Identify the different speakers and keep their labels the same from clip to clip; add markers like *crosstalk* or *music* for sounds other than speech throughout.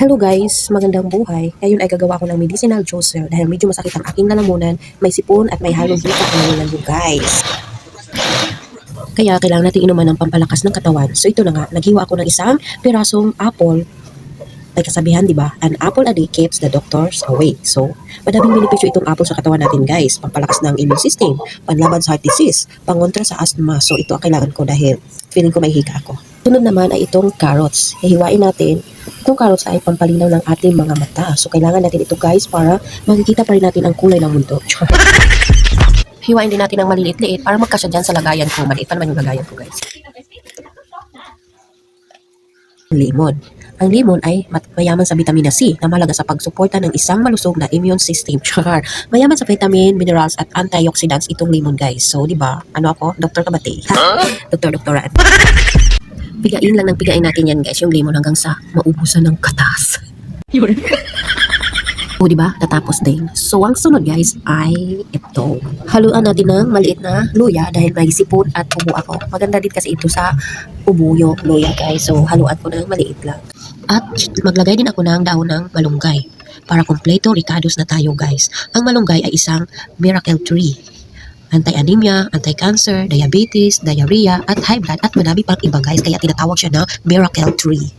Speaker 1: Hello guys, magandang buhay. Ngayon ay gagawa ko ng medicinal juicer dahil medyo masakit ang aking lalamunan, may sipon at may halong buka ang lalamunan guys. Kaya kailangan natin inuman ng pampalakas ng katawan. So ito na nga, naghiwa ako ng isang pirasong apple. May kasabihan, di ba? An apple a day keeps the doctors away. So, madaming benepisyo itong apple sa katawan natin guys. Pampalakas ng immune system, panlaban sa heart disease, pangontra sa asthma. So ito ang kailangan ko dahil feeling ko may higa ako. Sunod naman ay itong carrots. Hihiwain natin. Itong carrots ay pampalinaw ng ating mga mata. So kailangan natin ito guys para makikita pa rin natin ang kulay ng mundo. *laughs* Hiwain din natin ng maliliit-liit para magkasya dyan sa lagayan ko. Maliit pa naman yung lagayan ko guys. Lemon. Ang lemon ay mayaman sa vitamina C na mahalaga sa pagsuporta ng isang malusog na immune system. *laughs* Char. Mayaman sa vitamin, minerals at antioxidants itong lemon guys. So, di ba? Ano ako? Doktor ka ba, te? Doktor, doktoran. *laughs* Pigain lang ng pigain natin yan guys, yung lemon hanggang sa maubusan ng katas. O, di ba? Natapos din. So, ang sunod guys ay ito. Haluan natin ng maliit na luya dahil may sipon at ubo ako. Maganda din kasi ito sa ubo yung luya guys. So, haluan ko ng maliit lang. At maglagay din ako ng dahon ng malunggay. Para kompleto, ricados na tayo guys. Ang malunggay ay isang miracle tree. Anti-anemia, anti-cancer, diabetes, diarrhea, at high blood at madami pang iba guys. Kaya tinatawag siya na miracle tree.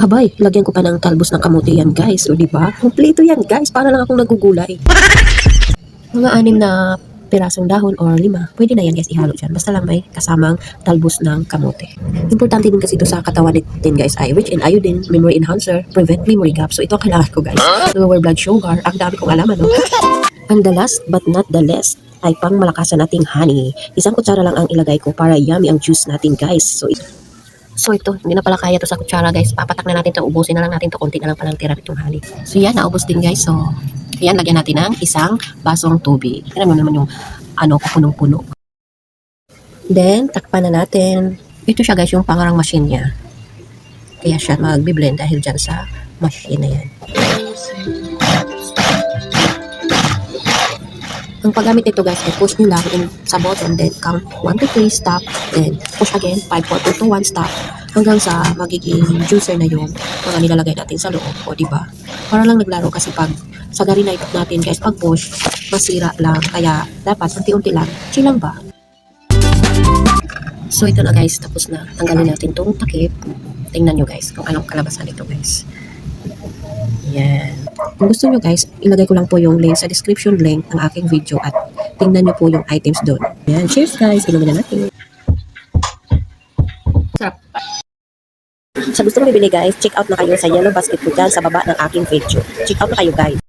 Speaker 1: Abay, lagyan ko pa ng talbos ng kamote yan guys. O di ba? Kompleto yan guys. Para lang akong nagugulay. *laughs* Mga anim na pirasong dahon or lima, pwede na yan guys ihalo dyan. Basta lang may kasamang talbos ng kamote. Importante din kasi ito sa katawan natin guys ay rich in iodine, memory enhancer, prevent memory gap. So ito ang kailangan ko guys. Lower blood sugar. Ang dami kong alaman no? *laughs* And the last but not the least ay pang malakasan nating honey. Isang kutsara lang ang ilagay ko para yummy ang juice natin guys. So So ito, hindi na pala kaya to sa kutsara guys. Papatak na natin to, ubusin na lang natin to. Konti na lang palang tira itong honey. So yan, naubos din guys. So, ayan, lagyan natin ng isang basong tubig. Tignan mo naman yung ano, punong-puno. Then, takpan na natin. Ito siya guys, yung pangarang machine niya. Kaya siya magbi-blend dahil dyan sa machine na yan. Ang paggamit nito guys ay push nyo lang in, sa bottom then count 1 to 3 stop then push again 5 4 2 to 1 stop hanggang sa magiging juicer na yung mga nilalagay natin sa loob o di ba? Para lang naglaro kasi pag sa garinay natin guys pag push masira lang. Kaya dapat unti-unti lang chilang ba? So ito na guys tapos na. Tanggalin natin tong takip. Tingnan nyo guys kung anong kalabasan nito guys. Yan kung gusto nyo guys, ilagay ko lang po yung link sa description link ng aking video at tingnan nyo po yung items doon. Yan, cheers guys! Inumin na natin. Sarap. Sa gusto mo bibili guys, check out na kayo sa yellow basket ko dyan sa baba ng aking video. Check out na kayo guys.